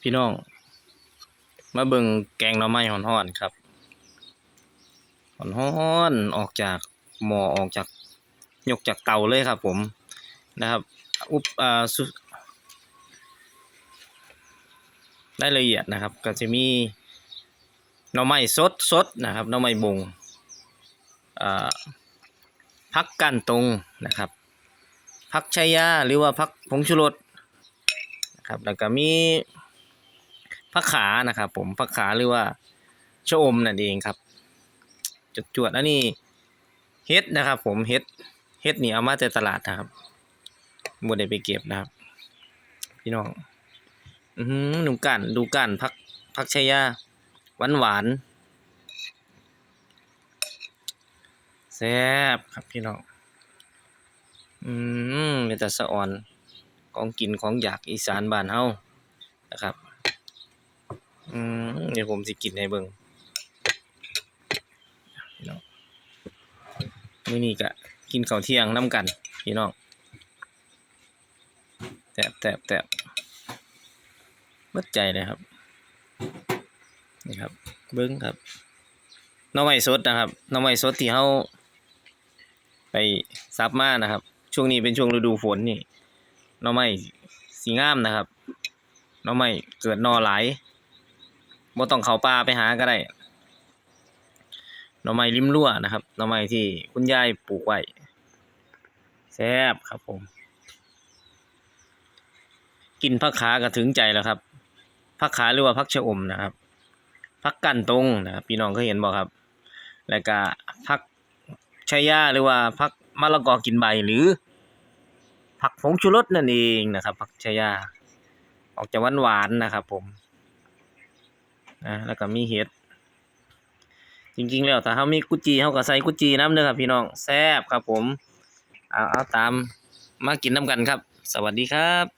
พี่น้อง มาเบิ่งแกงหน่อไม้ฮ้อนๆครับฮ้อนๆออกจากหม้อออกจากยกจากเตาเลยครับ ผมนะครับ อุปอ่าสุได้ละเอียดนะครับ ก็จะมีหน่อไม้สดสดนะครับหน่อไม้บงอ่าพักกันตรงนะครับพักชายาหรือว่าพักผงชูรสนะครับแล้วก็มี พักขานะครับ ผมพักขาหรือว่าชะอมนั่นเองครับจุดจวดอันนี้เฮ็ดนะครับ ผมเฮ็ดเฮ็ดนี่เอามาจากตลาดนะครับบ่ได้ไปเก็บนะครับ พี่น้อง อือหือดูกันดูกันพักพักชายาหวานหวานแซ่บครับพี่น้อง อืมเป็นแต่สะอ่อน ของกินของอยากอีสานบ้านเฮานะครับ อืมเดี๋ยวผมสิกินให้เบิ่งพี่น้องมื้อนี้ก็กินข้าวเที่ยงนํกัน พี่น้องแตบแตบแตบเบิดใจเลยครับ นี่ครับ เบิ่งครับน่อไม้สดนะครับน่อไม้สดที่เฮาไปซับมานะครับ ช่วงนี้เป็นช่วงฤดูฝนนี่น่อไม้สีงามนะครับน่อไม้เกิดนอหลาย บ่ต้องเข้าป่าไปหาก็ได้หน่อไม้ริมรั้วนะครับหน่อไม้ที่คุณยายปลูกไว้แซ่บครับผม กินผักขาก็ถึงใจแล้วครับผักขาหรือว่าผักชะอมนะครับผักกันตรงนะครับพี่น้องเคยเห็นบ่ครับ แล้วก็ผักชายาหรือว่าผักมะละกอกินใบหรือผักผงชูรสนั่นเองนะครับผักชายาออกจากหวานนะครับผม นะแล้วก็มีเห็ดจริงๆแล้วถ้าเขามีกุจีเขาก็ใส่กุจีน้ำเด้อครับพี่น้องแซ่บครับผมเอาเอาตามมากินน้ำกันครับ สวัสดีครับ